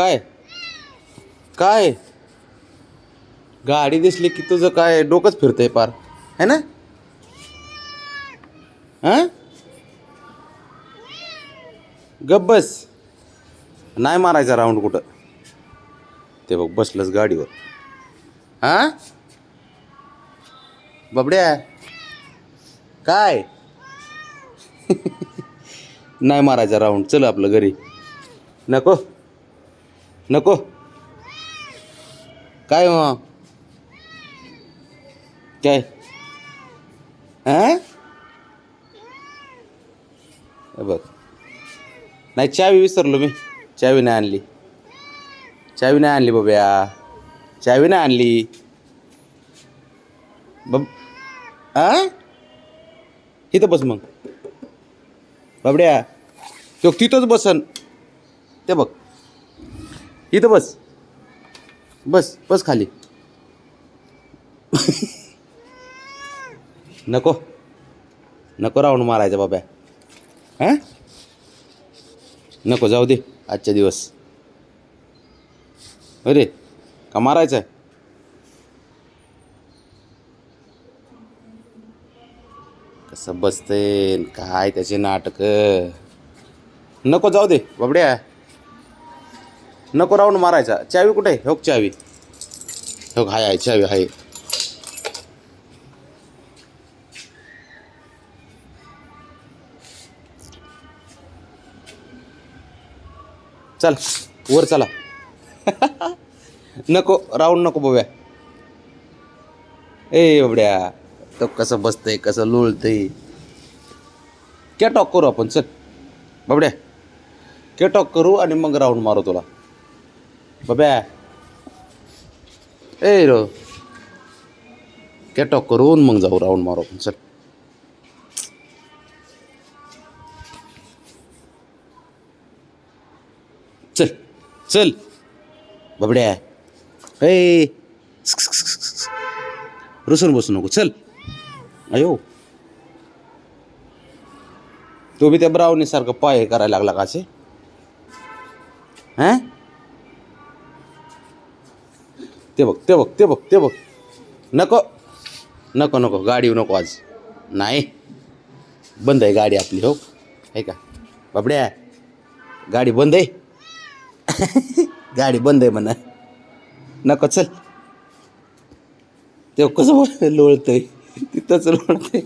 काय? काय? गाडी दिसली की तुझं काय? डोकंच फिरतंय पार. है ना? हां? गब्बस नाही मारायचा राऊंड कुठं? ते बघ बसलंच गाडीवर. हां? बबड्या? काय? नाही मारायचा राऊंड चल आपलं घरी. नको. नको. काय मग काय? बघ. नाही चावी विसरलो मी. चावी नाही आणली. चावी नाही आणली बाब्या चावी नाही आणली. बब आ इथं बस मग. बाबड्या तो तिथंच बसन. ते बघ. इथं बस. बस बस खाली. नको. नको राऊंड मारायचं बाब्या. हां? नको जाऊ दे. आजच्या दिवस. अरे का मारायचं आहे कसं बसते काय त्याचे नाटक? नको जाऊ दे बाबड्या. नको राऊंड मारायचा. चावी कुठे? हो चावी. हो हाय आहे चावी आहे चल वर चला. नको राऊंड नको बघूया. ए बाबड्या तो कसं बसतंय कसं लोळतंय. के टॉक करू आपण चल. बाबड्या. के टॉक करू आणि मग राऊंड मारू तुला. बाब्या ए रो के टॉक करून मग जाऊ राऊंड मारू आपण चल चल चल बाबड्या ए रुसून बसू नको चल अयो तो बी त्या ब्रावणीसारखं पाय करायला लागला का असे हां ते बघ ते बघ ते बघ ते बघ. नको. नको नको. गाडी नको आज. नाही. बंद आहे गाडी आपली हो. आहे का? बाबड्या गाडी बंद आहे. गाडी बंद आहे म्हणा. नको चल. ते कसं लोळतंय? तिथंच लोळतंय.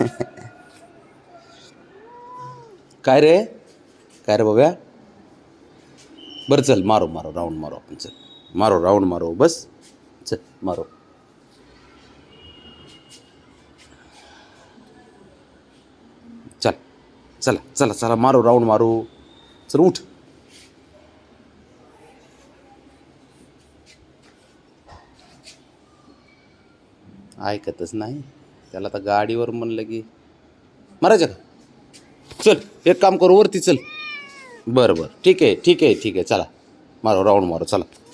काय रे? काय रे बाब्या? बरं चल मारो मारो राऊंड मारो आपण चल. मारो राऊंड મારો बस चल मारो चल चला चला चला मारो राऊंड मारू चल उठ ऐकतच नाही त्याला आता गाडीवर म्हणलं की मारायचं का चल एक काम करू वरती चल बरं बरं ठीक आहे ठीक आहे ठीक आहे चला मारो राऊंड मारो चला